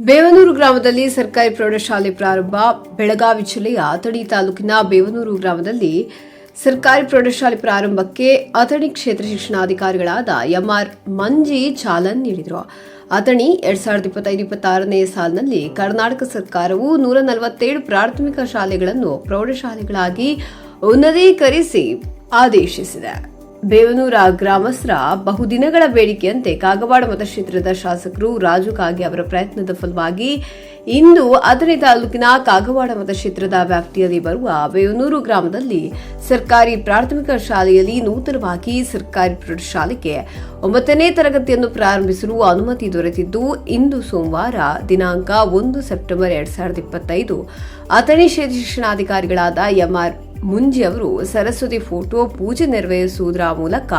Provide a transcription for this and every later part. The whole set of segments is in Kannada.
ಬೇವನೂರು ಗ್ರಾಮದಲ್ಲಿ ಸರ್ಕಾರಿ ಪ್ರೌಢಶಾಲೆ ಪ್ರಾರಂಭ, ಬೆಳಗಾವಿ ಜಿಲ್ಲೆಯ ಅಥಣಿ ತಾಲೂಕಿನ ಬೇವನೂರು ಗ್ರಾಮದಲ್ಲಿ ಸರ್ಕಾರಿ ಪ್ರೌಢಶಾಲೆ ಪ್ರಾರಂಭಕ್ಕೆ ಅಥಣಿ ಕ್ಷೇತ್ರ ಶಿಕ್ಷಣಾಧಿಕಾರಿಗಳಾದ ಎಂಆರ್ ಮಂಜಿ ಚಾಲನ್ ನೀಡಿದರು. ಅಥಣಿ ಎರಡ್ ಸಾವಿರದ ಇಪ್ಪತ್ತೈದು ಇಪ್ಪತ್ತಾರನೇ ಸಾಲಿನಲ್ಲಿ ಕರ್ನಾಟಕ ಸರ್ಕಾರವು ನೂರ ನಲವತ್ತೇಳು ಪ್ರಾಥಮಿಕ ಶಾಲೆಗಳನ್ನು ಪ್ರೌಢಶಾಲೆಗಳಾಗಿ ಉನ್ನತೀಕರಿಸಿ ಆದೇಶಿಸಿದೆ. ಬೇವನೂರ ಗ್ರಾಮಸ್ಥರ ಬಹುದಿನಗಳ ಬೇಡಿಕೆಯಂತೆ ಕಾಗವಾಡ ಮತಕ್ಷೇತ್ರದ ಶಾಸಕರು ರಾಜು ಕಾಗೆ ಅವರ ಪ್ರಯತ್ನದ ಫಲವಾಗಿ ಇಂದು ಅದರ ತಾಲೂಕಿನ ಕಾಗವಾಡ ಮತಕ್ಷೇತ್ರದ ವ್ಯಾಪ್ತಿಯಲ್ಲಿ ಬರುವ ಬೇವನೂರು ಗ್ರಾಮದಲ್ಲಿ ಸರ್ಕಾರಿ ಪ್ರಾಥಮಿಕ ಶಾಲೆಯಲ್ಲಿ ನೂತನವಾಗಿ ಸರ್ಕಾರಿ ಪ್ರೌಢಶಾಲೆಗೆ ಒಂಬತ್ತನೇ ತರಗತಿಯನ್ನು ಪ್ರಾರಂಭಿಸಲು ಅನುಮತಿ ದೊರೆತಿದ್ದು, ಇಂದು ಸೋಮವಾರ ದಿನಾಂಕ ಒಂದು ಸೆಪ್ಟೆಂಬರ್ ಎರಡ್ ಸಾವಿರದ ಇಪ್ಪತ್ತೈದು. ಅಥಣಿ ಶಿಕ್ಷಣಾಧಿಕಾರಿಗಳಾದ ಎಂಆರ್ ಮುಂಜಿ ಅವರು ಸರಸ್ವತಿ ಫೋಟೋ ಪೂಜೆ ನೆರವೇರಿಸುವುದರ ಮೂಲಕ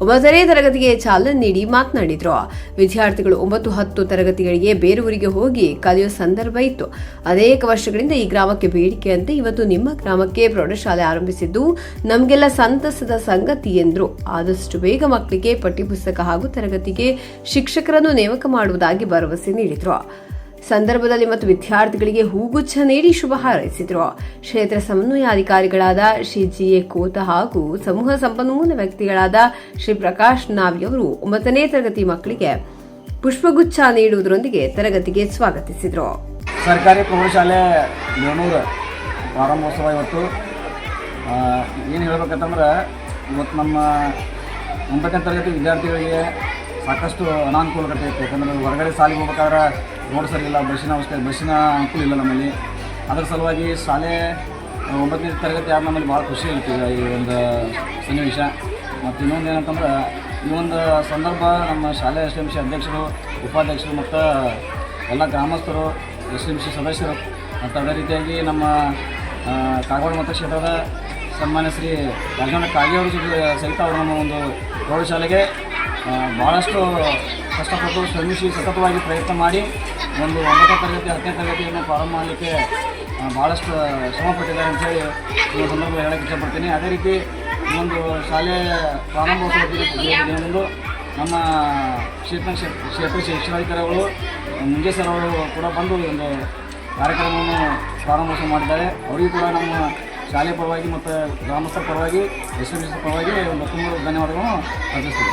ಒಂಬತ್ತನೇ ತರಗತಿಗೆ ಚಾಲನೆ ನೀಡಿ ಮಾತನಾಡಿದರು. ವಿದ್ಯಾರ್ಥಿಗಳು ಒಂಬತ್ತು ಹತ್ತು ತರಗತಿಗಳಿಗೆ ಬೇರೆಯವರಿಗೆ ಹೋಗಿ ಕಲಿಯುವ ಸಂದರ್ಭ ಇತ್ತು. ಅನೇಕ ವರ್ಷಗಳಿಂದ ಈ ಗ್ರಾಮಕ್ಕೆ ಬೇಡಿಕೆಯಂತೆ ಇವತ್ತು ನಿಮ್ಮ ಗ್ರಾಮಕ್ಕೆ ಪ್ರೌಢಶಾಲೆ ಆರಂಭಿಸಿದ್ದು ನಮಗೆಲ್ಲ ಸಂತಸದ ಸಂಗತಿ ಎಂದರು. ಆದಷ್ಟು ಬೇಗ ಮಕ್ಕಳಿಗೆ ಪಠ್ಯಪುಸ್ತಕ ಹಾಗೂ ತರಗತಿಗೆ ಶಿಕ್ಷಕರನ್ನು ನೇಮಕ ಮಾಡುವುದಾಗಿ ಭರವಸೆ ನೀಡಿದ್ರು. ಸಂದರ್ಭದಲ್ಲಿ ಮತ್ತು ವಿದ್ಯಾರ್ಥಿಗಳಿಗೆ ಹೂಗುಚ್ಛ ನೀಡಿ ಶುಭ ಹಾರೈಸಿದರು. ಕ್ಷೇತ್ರ ಸಮನ್ವಯಾಧಿಕಾರಿಗಳಾದ ಶ್ರೀ ಜಿ ಎ ಕೋತ ಹಾಗೂ ಸಮೂಹ ಸಂಪನ್ಮೂಲ ವ್ಯಕ್ತಿಗಳಾದ ಶ್ರೀ ಪ್ರಕಾಶ್ ನಾವಿ ಅವರು ಒಂಬತ್ತನೇ ತರಗತಿ ಮಕ್ಕಳಿಗೆ ಪುಷ್ಪಗುಚ್ಛ ನೀಡುವುದರೊಂದಿಗೆ ತರಗತಿಗೆ ಸ್ವಾಗತಿಸಿದರು. ಸರ್ಕಾರಿ ಪ್ರೌಢಶಾಲೆ ಪ್ರಾರಂಭೋತ್ಸವ ಇವತ್ತು. ಏನು ಹೇಳ್ಬೇಕಂತಂದ್ರೆ, ಇವತ್ತು ನಮ್ಮ ಒಂಬತ್ತನೇ ತರಗತಿ ವಿದ್ಯಾರ್ಥಿಗಳಿಗೆ ಸಾಕಷ್ಟು ಅನಾನುಕೂಲಕತೆ ಇತ್ತು. ಯಾಕಂದ್ರೆ ಹೊರಗಡೆ ಸಾಲಿಗೆ ಹೋಗ್ಬೇಕಾದ್ರೆ ರೋಡ್ ಸರಿ ಇಲ್ಲ ಬಸ್ಸಿನ ಅವಸ್ಥೆ, ಬಸ್ಸಿನ ಅನುಕೂಲ ಇಲ್ಲ ನಮ್ಮಲ್ಲಿ. ಅದರ ಸಲುವಾಗಿ ಶಾಲೆ ಒಂಬತ್ತನೇ ತರಗತಿ ಆದ ನಮ್ಮಲ್ಲಿ ಭಾಳ ಖುಷಿ ಇರ್ತೀವಿ ಈ ಒಂದು ಸನ್ನಿವೇಶ. ಮತ್ತು ಇನ್ನೊಂದು ಏನಂತಂದ್ರೆ, ಈ ಒಂದು ಸಂದರ್ಭ ನಮ್ಮ ಶಾಲೆ ಎಸ್ ಎಂ ಸಿ ಅಧ್ಯಕ್ಷರು, ಉಪಾಧ್ಯಕ್ಷರು ಮತ್ತು ಎಲ್ಲ ಗ್ರಾಮಸ್ಥರು ಎಸ್ ಎಂ ಸಿ ಸದಸ್ಯರು, ಮತ್ತು ಅದೇ ರೀತಿಯಾಗಿ ನಮ್ಮ ಕಾಗವಾಡ ಮತಕ್ಷೇತ್ರದ ಸನ್ಮಾನ್ಯ ಶ್ರೀ ರಾಜಣ್ಣ ಕಾಗೆಯವರು ಸಹಿತ ಅವರು ನಮ್ಮ ಒಂದು ಪ್ರೌಢಶಾಲೆಗೆ ಭಾಳಷ್ಟು ಕಷ್ಟಪಟ್ಟು ಶ್ರಮಿಸಿ ಸತತವಾಗಿ ಪ್ರಯತ್ನ ಮಾಡಿ ಒಂದು ಒಂಬತ್ತನೇ ತರಗತಿ, ಹತ್ತನೇ ತರಗತಿಯನ್ನು ಪ್ರಾರಂಭ ಮಾಡಲಿಕ್ಕೆ ಭಾಳಷ್ಟು ಶ್ರಮ ಪಟ್ಟಿದ್ದಾರೆ ಅಂತೇಳಿ ಈ ಸಂದರ್ಭದಲ್ಲಿ ಸಂದರ್ಭ ಹೇಳಕ್ಕೆ ಇಷ್ಟಪಡ್ತೀನಿ. ಅದೇ ರೀತಿ ಒಂದು ಶಾಲೆ ಪ್ರಾರಂಭೋತ್ಸವ ದಿನದಂದು ನಮ್ಮ ಕ್ಷೇತ್ರ ಕ್ಷೇತ್ರ ಶಿಕ್ಷಣಾಧಿಕಾರಿಗಳು ಮುಂಜೆ ಸರ್ ಅವರು ಕೂಡ ಬಂದು ಒಂದು ಕಾರ್ಯಕ್ರಮವನ್ನು ಪ್ರಾರಂಭೋತ್ಸವ ಮಾಡಿದ್ದಾರೆ. ಅವರಿಗೂ ಕೂಡ ನಮ್ಮ ಶಾಲೆ ಪರವಾಗಿ ಮತ್ತು ಗ್ರಾಮಸ್ಥರ ಪರವಾಗಿ ಎಸ್ ಎಂ ಪರವಾಗಿ ಒಂದು ತುಂಬ ಧನ್ಯವಾದಗಳನ್ನು ಅರ್ಪಿಸ್ತೀವಿ